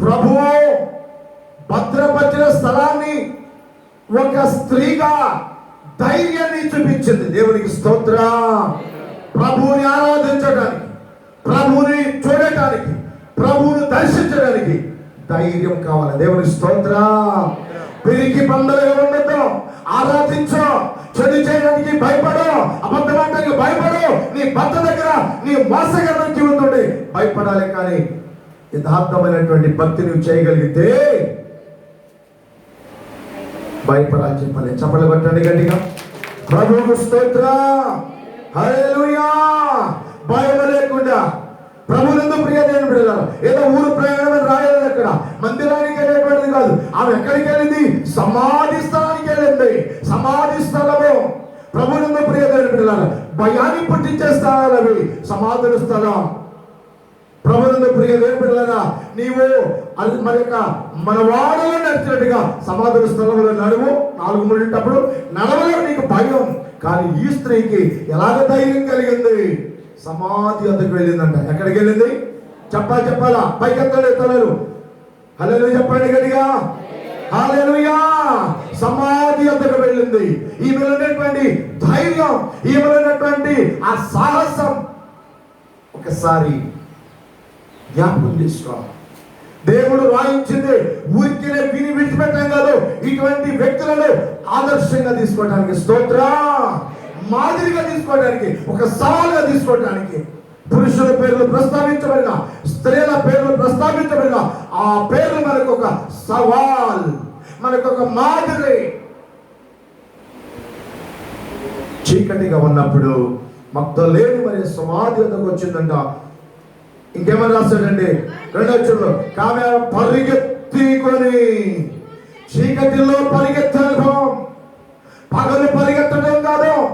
ప్రభువు భద్రపరిచిన స్థలాన్ని ఒక స్త్రీగా ధైర్యాన్ని చూపించింది. దేవునికి స్తోత్ర. ప్రభువుని ఆరాధించడానికి ప్రభువుని చూడటానికి ప్రభువుని దర్శించడానికి ధైర్యం కావాలి. దేవుని స్తోత్ర. పెరిగి పండుగ ఉండదు ఆరాధించు. చెడు చేయడానికి భయపడు. అబద్ధమాటానికి భయపడు. నీ భర్త దగ్గర నీ మోసగల జీవితం భయపడాలి కానీ యథార్థమైనటువంటి భక్తి నువ్వు చేయగలిగితే భయపడాలి పని చప్పలు కొట్టండి గట్టిగా. ప్రభువు స్తోత్ర. భయం లేకుండా. ప్రభునందు ప్రియ దేవుని బిడ్డలారా ఏదో ఊరు ప్రయాణం రాయలేదు అక్కడ. మందిరానికి వెళ్ళేటువంటిది కాదు. ఆమె ఎక్కడికి వెళ్ళింది? సమాధి స్థలానికి వెళ్ళింది. సమాధి స్థలము. ప్రభునందు ప్రియ దేవుని బిడ్డలారా భయాన్ని పుట్టించే స్థలాలు అవి సమాధుల స్థలం. ప్రభుత్వ ప్రియ దేవుడిలారా నీవు అది మన యొక్క మన వాడలో నడిచినట్టుగా సమాధుల స్థలంలో నడువు నాలుగు మూడింటప్పుడు నడవలో నీకు భయం. కానీ ఈ స్త్రీకి ఎలాగ ధైర్యం కలిగింది? సమాధి వద్దకు వెళ్ళిందంట. ఎక్కడికి వెళ్ళింది? చెప్పాలి చెప్పాలా? పైకెత్తాడు ఎత్తలేరు హలో చెప్పండి గడిగా హల్లెలూయా. సమాధి వద్దకు వెళ్ళింది. ఈమెలో ఉన్నటువంటి ధైర్యం ఈమెలో ఉన్నటువంటి ఆ సాహసం. ఒకసారి జ్ఞాపకం చేసుకోవాలి దేవుడు రాయించింది ఊరికినే విని విడిచిపెట్టడం కాదు ఇటువంటి వ్యక్తులను ఆదర్శంగా తీసుకోవడానికి స్తోత్ర మాదిరిగా తీసుకోవడానికి ఒక సవాలుగా తీసుకోవడానికి పురుషుల పేర్లు ప్రస్తావించబడిన స్త్రీల పేర్లు ప్రస్తావించబడిన ఆ పేర్లు మనకు ఒక సవాల్ మనకు ఒక మాదిరి. చీకటిగా ఉన్నప్పుడు మొత్తం లేని మరి సమాధి వద్దకు వచ్చిందంట? ఇంకేమని రాస్తాడండి? రెండో కామె కావ్య పరిగెత్తికొని చీకటిలో పరిగెత్తడం పగలు పరిగెత్తడం కాదు.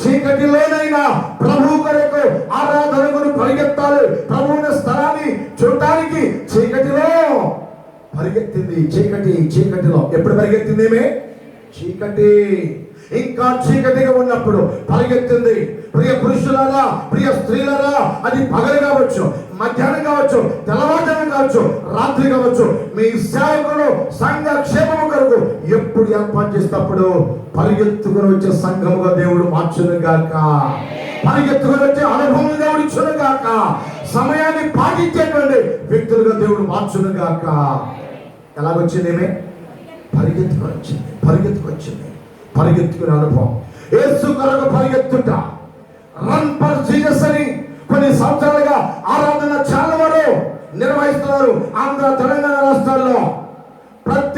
చీకటిలోనైనా ప్రభు కొరకు ఆరాధనకును పరిగెత్తాలి. ప్రభువుని స్థలాన్ని చూడటానికి చీకటిలో పరిగెత్తింది. చీకటి చీకటిలో. ఎప్పుడు పరిగెత్తింది ఏమే చీకటి. ఇంకా చీకటిగా ఉన్నప్పుడు పరిగెత్తింది. ప్రియ పురుషులారా ప్రియ స్త్రీలారా అది పగలు కావచ్చు మధ్యాహ్నం కావచ్చు తెల్లవారుజాము కావచ్చు రాత్రి కావచ్చు మీ సేవకుడు సంఘ క్షేమము కొరకు ఎప్పుడు ఏర్పాటు చేసినప్పుడు పరిగెత్తుకుని వచ్చే సంఘముగా దేవుడు మార్చును గాక. పరిగెత్తుకుని వచ్చే అనుభవం దేవుడు ఇచ్చును గాక. సమయాన్ని పాటించేటువంటి వ్యక్తులుగా దేవుడు మార్చును గాక. ఎలాగొచ్చింది ఏమే పరిగెత్తుకొచ్చింది పరిగెత్తుకొచ్చింది పరిగెత్తుకునే అనుభవం. ఏసు కొరకు పరిగెత్తుట. రన్ ఫర్ జీసస్ అని కొన్ని సంవత్సరాలుగా ఆరాధన చాలా వారు నిర్వహిస్తున్నారు ఆంధ్ర తెలంగాణ రాష్ట్రాల్లో. ప్రతి